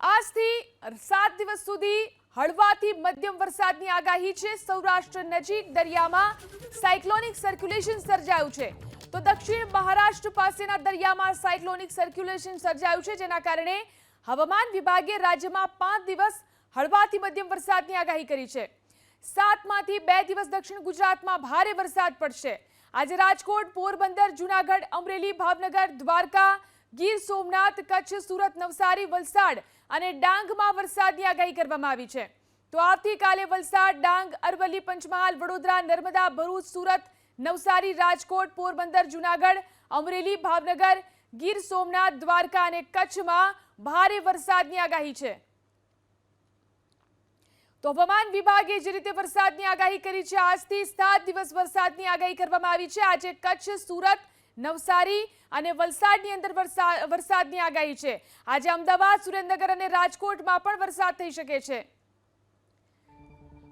આજથી સાત દિવસ સુધી હળવાથી મધ્યમ વરસાદની આગાહી છે. સૌરાષ્ટ્ર નજીક દરિયામાં સાયક્લોનિક સર્ક્યુલેશન સર્જાયું છે. તો દક્ષિણ મહારાષ્ટ્ર પાસેના દરિયામાં સાયક્લોનિક સર્ક્યુલેશન સર્જાયું છે. જેના કારણે હવામાન વિભાગે રાજ્યમાં પાંચ દિવસ હળવાથી મધ્યમ વરસાદની આગાહી કરી છે. સાતમાંથી બે દિવસ દક્ષિણ ગુજરાતમાં ભારે વરસાદ પડશે. આજે રાજકોટ, પોરબંદર, જુનાગઢ, અમરેલી, ભાવનગર, દ્વારકા ગીર સોમનાથ, કચ્છ, સુરત, નવસારી, વલસાડ અને ડાંગમાં વરસાદની આગાહી કરવામાં આવી છે. તો આવતીકાલે વલસાડ, ડાંગ, અરવલ્લી, પંચમહાલ, વડોદરા, નર્મદા, ભરૂચ, સુરત, નવસારી, રાજકોટ, પોરબંદર, જુનાગઢ, અમરેલી, ભાવનગર, ગીર સોમનાથ, દ્વારકા અને કચ્છમાં ભારે વરસાદની આગાહી છે. તો હવામાન વિભાગે જે રીતે વરસાદની આગાહી કરી છે, આજથી સાત દિવસ વરસાદની આગાહી કરવામાં આવી છે. આજે કચ્છ, સુરત નવસારી અને વલસાડની અંદર વરસાદની આગાહી છે. આજે અમદાવાદ, સુરેન્દ્રનગર અને રાજકોટમાં પણ વરસાદ થઈ શકે છે.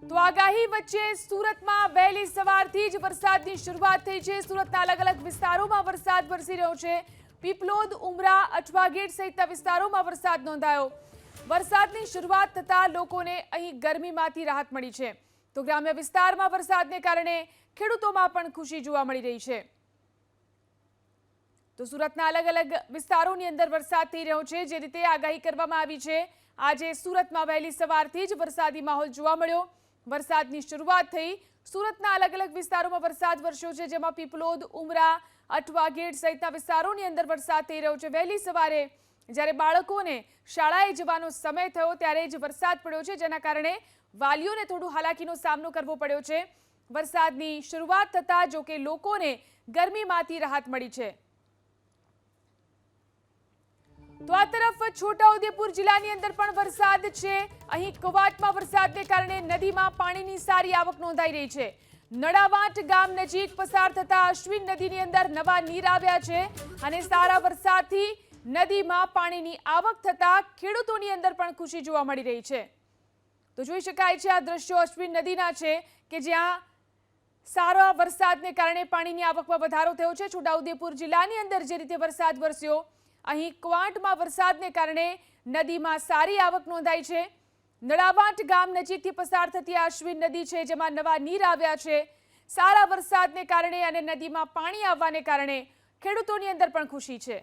તો આગાહી વચ્ચે સુરતમાં વહેલી સવારથી જ વરસાદની શરૂઆત થઈ છે. સુરતના અલગ અલગ વિસ્તારોમાં વરસાદ વરસી રહ્યો છે. પીપલોદ, ઉમરા અઠવાગેટ સહિતના વિસ્તારોમાં વરસાદ નોંધાયો. વરસાદની શરૂઆત થતાં લોકોને અહીં ગરમીમાંથી રાહત મળી છે. તો ગ્રામ્ય વિસ્તારમાં વરસાદને કારણે ખેડૂતોમાં પણ ખુશી જોવા મળી રહી છે. તો સુરતના અલગ અલગ વિસ્તારોની અંદર વરસાદ થઈ રહ્યો છે, જે રીતે આગાહી કરવામાં આવી છે. આજે સુરતમાં વહેલી સવારથી જ વરસાદી માહોલ જોવા મળ્યો. વરસાદની શરૂઆત થઈ. સુરતના અલગ અલગ વિસ્તારોમાં વરસાદ વરસ્યો છે, જેમાં પીપલોદ, ઉમરા, અઠવા ગેટ સહિતના વિસ્તારોની અંદર વરસાદ થઈ રહ્યો છે. વહેલી સવારે જ્યારે બાળકોને શાળાએ જવાનો સમય થયો, ત્યારે જ વરસાદ પડ્યો છે, જેના કારણે વાલીઓને થોડું હાલાકીનો સામનો કરવો પડ્યો છે. વરસાદની શરૂઆત થતાં જો કે લોકોને ગરમીમાંથી રાહત મળી છે. તો આ તરફ છોટાઉદેપુર જિલ્લાની અંદર પણ વરસાદ છે. અહીં કવાટમાં વરસાદને કારણે નદીમાં પાણીની સારી આવક નોંધાઈ રહી છે. નડાવાટ ગામ નજીક પસાર થતા અશ્વિન નદીની અંદર નવા નીર આવ્યા છે અને સારા વરસાદથી નદીમાં પાણીની આવક થતા ખેડૂતોની અંદર પણ ખુશી જોવા મળી રહી છે. તો જોઈ શકાય છે આ દ્રશ્યો અશ્વિન નદીના છે કે જ્યાં સારા વરસાદને કારણે પાણીની આવકમાં વધારો થયો છે. છોટાઉદેપુર જિલ્લાની અંદર જે રીતે વરસાદ વરસ્યો અહીં ક્વાંટમાં વરસાદને કારણે નદીમાં સારી આવક નોંધાઈ છે. નળાવાંટ ગામ નજીકથી પસાર થતી અશ્વિન નદી છે, જેમાં નવા નીર આવ્યા છે. સારા વરસાદને કારણે અને નદીમાં પાણી આવવાને કારણે ખેડૂતોની અંદર પણ ખુશી છે.